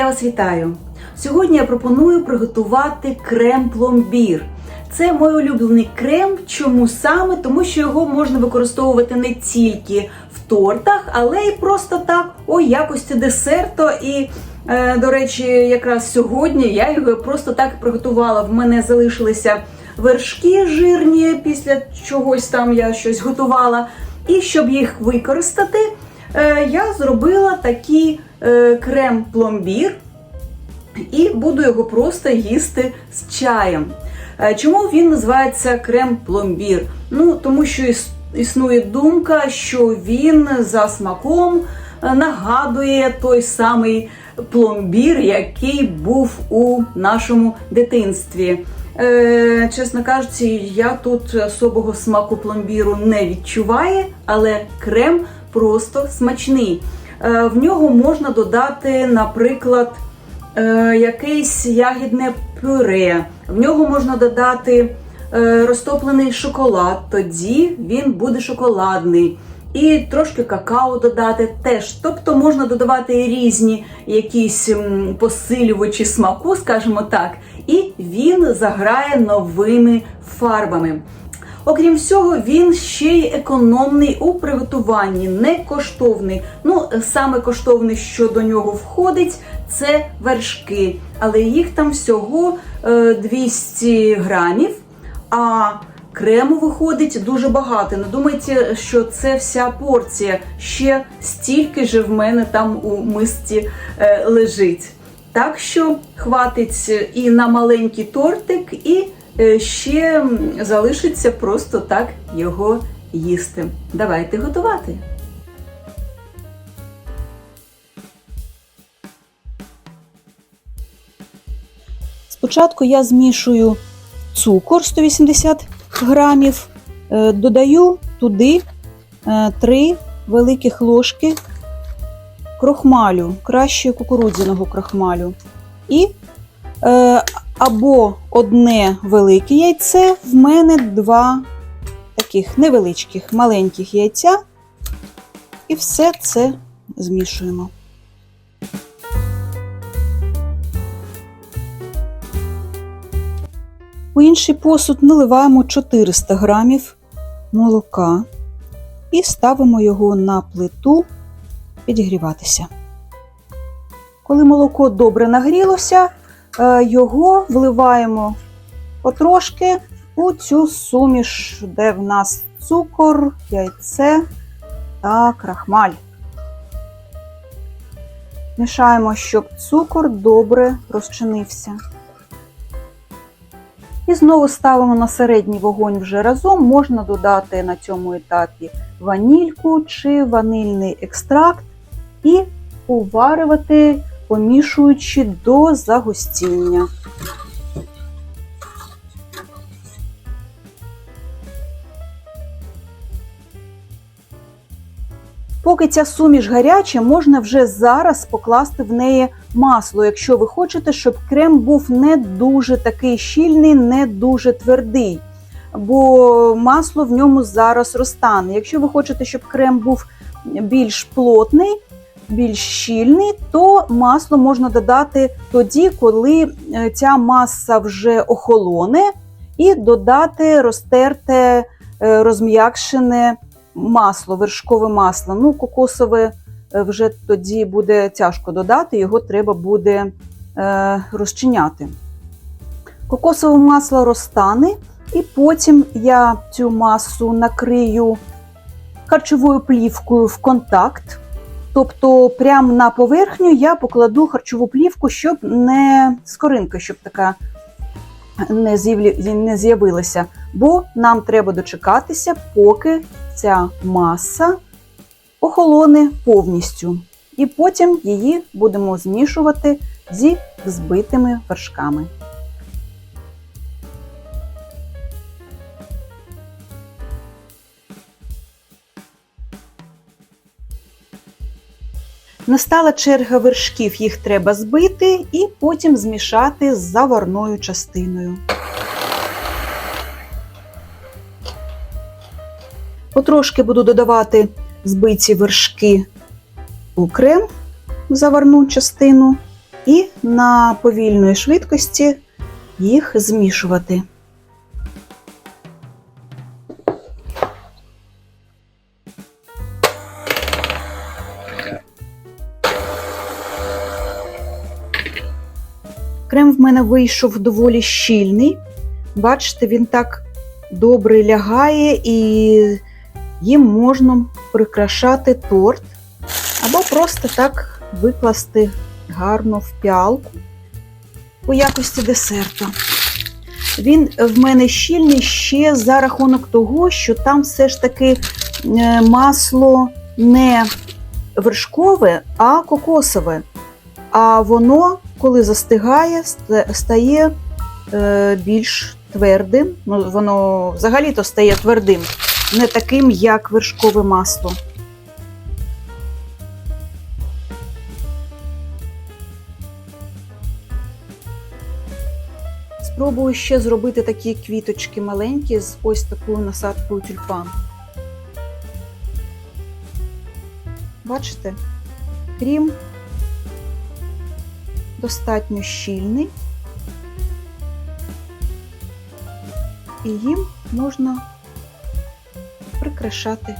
я вас вітаю! Сьогодні я пропоную приготувати крем-пломбір. Це мій улюблений крем. Чому саме? Тому що його можна використовувати не тільки в тортах, але й просто так у якості десерту. І, е, до речі, якраз сьогодні я його просто так приготувала. В мене залишилися вершки жирні після чогось там я щось готувала. І щоб їх використати, я зробила такий е, крем-пломбір і буду його просто їсти з чаєм. Е, Чому він називається крем-пломбір? Ну, тому що існує думка, що він за смаком е, нагадує той самий пломбір, який був у нашому дитинстві. Е, чесно кажучи, я тут особого смаку пломбіру не відчуваю, але крем просто смачний. Е, в нього можна додати, наприклад, е, якесь ягідне пюре. В нього можна додати е, розтоплений шоколад, тоді він буде шоколадний. І трошки какао додати теж. Тобто можна додавати різні якісь посилювачі смаку, скажімо так, і він заграє новими фарбами. Окрім всього, він ще й економний у приготуванні, не коштовний. Ну, саме коштовне, що до нього входить, це вершки, але їх там всього е, 200 грамів. А крему виходить дуже багато. Не думайте, що це вся порція. Ще стільки же в мене там у мисці е, лежить. Так що хватить і на маленький тортик, і е, ще залишиться просто так його їсти. Давайте готувати. Спочатку я змішую цукор 180 грамів, е, додаю туди 3 великих ложки крохмалю, краще кукурудзяного крохмалю. І е, або одне велике яйце, в мене два таких невеличких, маленьких яйця. І все це змішуємо. У інший посуд наливаємо 400 грамів молока і ставимо його на плиту підігріватися. Коли молоко добре нагрілося, його вливаємо потрошки у цю суміш, де в нас цукор, яйце та крахмаль. Мішаємо, щоб цукор добре розчинився. І знову ставимо на середній вогонь вже разом. Можна додати на цьому етапі ванільку чи ванильний екстракт і уварювати, помішуючи до загустіння. Поки ця суміш гаряча, можна вже зараз покласти в неї масло, якщо ви хочете, щоб крем був не дуже такий щільний, не дуже твердий. Бо масло в ньому зараз розтане. Якщо ви хочете, щоб крем був більш плотний, більш щільний, то масло можна додати тоді, коли е, ця маса вже охолоне, і додати розтерте, е, розм'якшене масло, вершкове масло. Ну, кокосове е, вже тоді буде тяжко додати, його треба буде розчиняти. Кокосове масло розтане, і потім я цю масу накрию харчовою плівкою в контакт. Тобто, прямо на поверхню я покладу харчову плівку, щоб не скоринка, щоб така не з'явилася. Бо нам треба дочекатися, поки ця маса охолоне повністю. І потім її будемо змішувати зі взбитими вершками. Настала черга вершків, їх треба збити і потім змішати з заварною частиною. Потрошки буду додавати збиті вершки у крем в заварну частину і на повільної швидкості їх змішувати. Крем в мене вийшов доволі щільний. Бачите, він так добре лягає і їм можна прикрашати торт або просто так викласти гарно в піалку у якості десерту. Він в мене щільний ще за рахунок того, що там все ж таки е, масло не вершкове, а кокосове. А воно, коли застигає, стає е, більш твердим. Ну, воно взагалі-то стає твердим, не таким, як вершкове масло. Спробую ще зробити такі квіточки маленькі з ось такою насадкою тюльпан. Бачите, крім достатньо щільний, і їм можна прикрашати